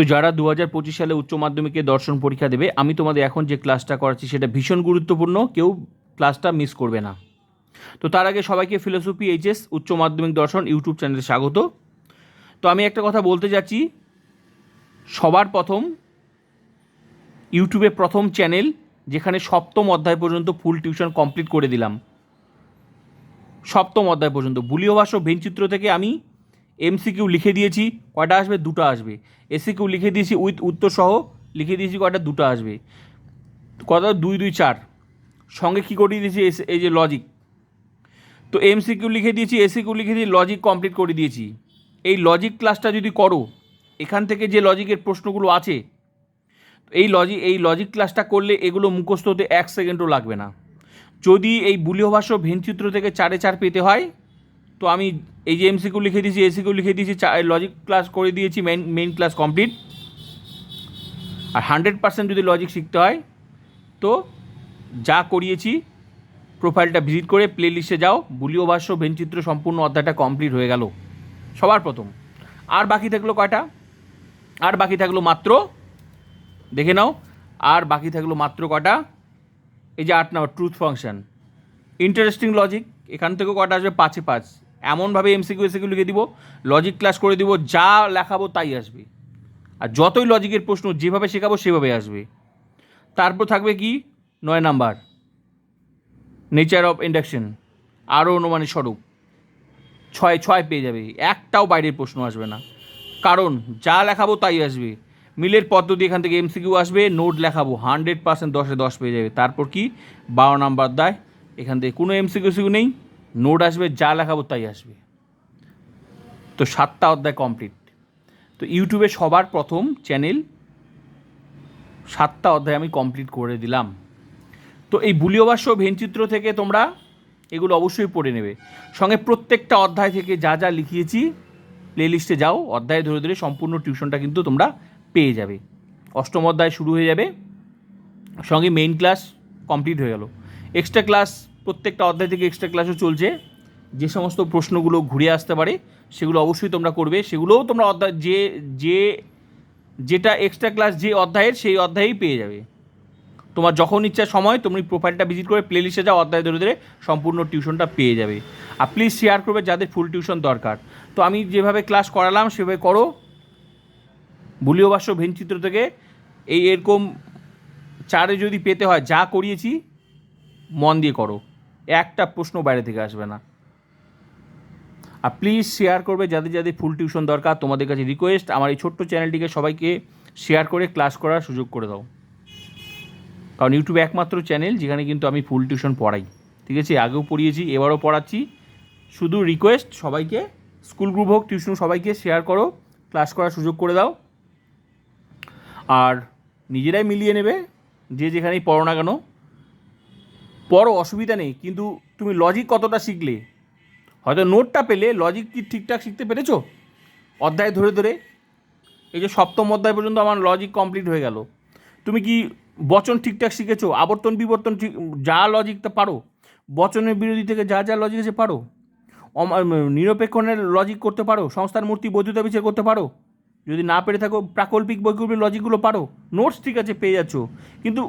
তো যারা দু হাজার পঁচিশ সালে উচ্চ মাধ্যমিকে দর্শন পরীক্ষা দেবে, আমি তোমাদের এখন যে ক্লাসটা করাচ্ছি সেটা ভীষণ গুরুত্বপূর্ণ, কেউ ক্লাসটা মিস করবে না। তো তার আগে সবাইকে ফিলোসফি এইচএস উচ্চ মাধ্যমিক দর্শন ইউটিউব চ্যানেলে স্বাগত। তো আমি একটা কথা বলতে যাচ্ছি, সবার প্রথম ইউটিউবে প্রথম চ্যানেল যেখানে সপ্তম অধ্যায় পর্যন্ত ফুল টিউশন কমপ্লিট করে দিলাম। সপ্তম অধ্যায় পর্যন্ত। বুলীয় ভাষ্য ভেনচিত্র থেকে আমি এমসিকিউ লিখে দিয়েছি, কয়টা আসবে? দুটো আসবে। এসিকিউ লিখে দিয়েছি উইথ উত্তর সহ লিখে দিয়েছি কয়টা? দুটো আসবে। কত? দুই দুই, চার। সঙ্গে কী করিয়ে দিয়েছি? এই যে লজিক তো এমসিকিউ লিখে দিয়েছি এসিকিউ লিখে দিয়ে লজিক কমপ্লিট করে দিয়েছি। এই লজিক ক্লাসটা যদি করো, এখান থেকে যে লজিকের প্রশ্নগুলো আছে, এই লজিক এই লজিক ক্লাসটা করলে এগুলো মুখস্থ হতে এক সেকেন্ডও লাগবে না। যদি এই বুলীয় ভাষ্য ভেনচিত্র থেকে চারে চার পেতে হয়, তো আমি এই যে এমসিকিউ লিখে দিয়েছি এসিকিউ লিখে দিয়েছি লজিক ক্লাস করে দিয়েছি মেন মেইন ক্লাস কমপ্লিট আর হান্ড্রেড পার্সেন্ট যদি লজিক শিখতে হয়, তো যা করিয়েছি প্রোফাইলটা ভিজিট করে প্লে লিস্টে যাও বুলীয় ভাষ্য ভেনচিত্র সম্পূর্ণ অধ্যায়টা কমপ্লিট হয়ে গেল। সবার প্রথম। আর বাকি থাকল কয়টা? আর বাকি থাকল মাত্র, দেখে নাও, আর বাকি থাকল মাত্র কটা? এই যে আট নম্বর ট্রুথ ফাংশন ইন্টারেস্টিং লজিক এখান থেকেও কটা আসবে? পাঁচে পাঁচ। এমনভাবে এমসিকিউ এসিকিউ লিখে দিব লজিক ক্লাস করে দিব, যা লেখাবো তাই আসবে। আর যতই লজিকের প্রশ্ন যেভাবে শেখাবো সেভাবে আসবে। তারপর থাকবে কি? নয় নাম্বার। নেচার অফ ইন্ডাকশন আরও অনুমানের স্বরূপ। ছয় ছয় পেয়ে যাবে। একটাও বাইরের প্রশ্ন আসবে না। কারণ যা লেখাবো তাই আসবে। মিলের পদ্ধতি এখান থেকে এমসিকিউ আসবে, নোট লেখাবো হান্ড্রেড পার্সেন্ট দশে দশ পেয়ে যাবে। তারপর কি? বারো নাম্বার দেয় এখান থেকে কোনো এমসিকিউ সিকিউ নেই। নোট আসবে, যা লেখাবো তাই আসবে। তো সাতটা অধ্যায় কমপ্লিট তো ইউটিউবে সবার প্রথম চ্যানেল সাতটা অধ্যায় আমি কমপ্লিট করে দিলাম। তো এই বুলীয় ভাষ্য ভেনচিত্র থেকে তোমরা এগুলো অবশ্যই পড়ে নেবে। সঙ্গে প্রত্যেকটা অধ্যায় থেকে যা যা লিখিয়েছি প্লেলিস্টে যাও, অধ্যায় ধরে ধরে সম্পূর্ণ টিউশনটা কিন্তু তোমরা পেয়ে যাবে। অষ্টম অধ্যায় শুরু হয়ে যাবে, সঙ্গে মেইন ক্লাস কমপ্লিট হয়ে গেল। এক্সট্রা ক্লাস প্রত্যেকটা অধ্যায় থেকে এক্সট্রা ক্লাসও চলছে। যে সমস্ত প্রশ্নগুলো ঘুরে আসতে পারে, সেগুলো অবশ্যই তোমরা করবে। সেগুলোও তোমরা অধ্যায় যে যে, যেটা এক্সট্রা ক্লাস যে অধ্যায়ের, সেই অধ্যায়েই পেয়ে যাবে। তোমার যখন ইচ্ছা সময়, তুমি প্রোফাইলটা ভিজিট করে প্লেলিস্টে যাও, অধ্যায় ধরে ধরে সম্পূর্ণ টিউশনটা পেয়ে যাবে। আর প্লিজ শেয়ার করবে যাদের ফুল টিউশন দরকার। তো আমি যেভাবে ক্লাস করালাম, সেভাবে করো। বুলীয় ভাষ্য ভেনচিত্র থেকে এই এরকম চারে যদি পেতে হয়, যা করিয়েছি, মন দিয়ে করো। একটা প্রশ্ন বাইরে থেকে আসবে না। আর প্লিজ শেয়ার করবে যাদের যাদের ফুল টিউশন দরকার, তোমাদের কাছে রিকোয়েস্ট আমার এই ছোট্ট চ্যানেলটিকে সবাইকে শেয়ার করে ক্লাস করার সুযোগ করে দাও। কারণ ইউটিউবে একমাত্র চ্যানেল যেখানে কিন্তু আমি ফুল টিউশন পড়াই। ঠিক আছে? আগেও পড়িয়েছি, এবারও পড়াচ্ছি। শুধু রিকোয়েস্ট সবাইকে স্কুল গ্রুপ হোক টিউশন সবাইকে শেয়ার করো ক্লাস করার সুযোগ করে দাও। আর নিজেরাই মিলিয়ে নেবে, যে যেখানেই পড়ো না কেন পড়ো অসুবিধা নেই, কিন্তু তুমি লজিক কতটা শিখলে? হয়তো নোটটা পেলে লজিক কি ঠিকঠাক শিখতে পেরেছ? অধ্যায় ধরে ধরে, এই যে সপ্তম অধ্যায় পর্যন্ত আমার লজিক কমপ্লিট হয়ে গেল। তুমি কি বচন ঠিকঠাক শিখেছো? আবর্তন, বিবর্তন ঠিক, যা লজিকটা পারো। বচনের বিরোধী থেকে যা যা লজিক আছে পারো। নিরপেক্ষণের লজিক করতে পারো। সংস্থার মূর্তি, বৈধতা বিচার করতে পারো। যদি না পেরে থাকো, প্রাকল্পিক বৈকল্পিক লজিকগুলো পারো। নোটস ঠিক আছে, পেয়ে যাচ্ছ। কিন্তু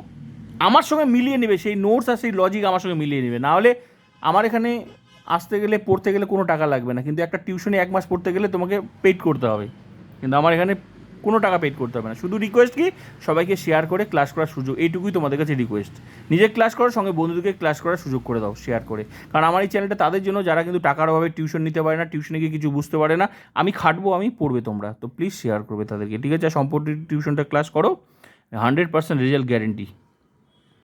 আমার সঙ্গে মিলিয়ে নেবে, সেই নোটস আর সেই লজিক আমার সঙ্গে মিলিয়ে নেবে। না হলে আমার এখানে আসতে গেলে, পড়তে গেলে কোনো টাকা লাগবে না। কিন্তু একটা টিউশনে এক মাস পড়তে গেলে তোমাকে পেড করতে হবে। কিন্তু আমার এখানে কোনো টাকা পেড করতে হবে না। শুধু রিকোয়েস্ট কি? সবাইকে শেয়ার করে ক্লাস করার সুযোগ, এইটুকুই তোমাদের কাছে রিকোয়েস্ট নিজে ক্লাস করো সঙ্গে বন্ধুদেরকে ক্লাস করার সুযোগ করে দাও শেয়ার করে। কারণ আমার এই চ্যানেলটা তাদের জন্য, যারা কিন্তু টাকার অভাবে টিউশন নিতে পারে না টিউশনে গিয়ে কিছু বুঝতে পারে না, আমি খাটবো, আমি পড়বে তোমরা। তো প্লিজ শেয়ার করবে তাদেরকে, ঠিক আছে? সম্পর্কে টিউশনটা ক্লাস করো হান্ড্রেড পার্সেন্ট রেজাল্ট গ্যারেন্টি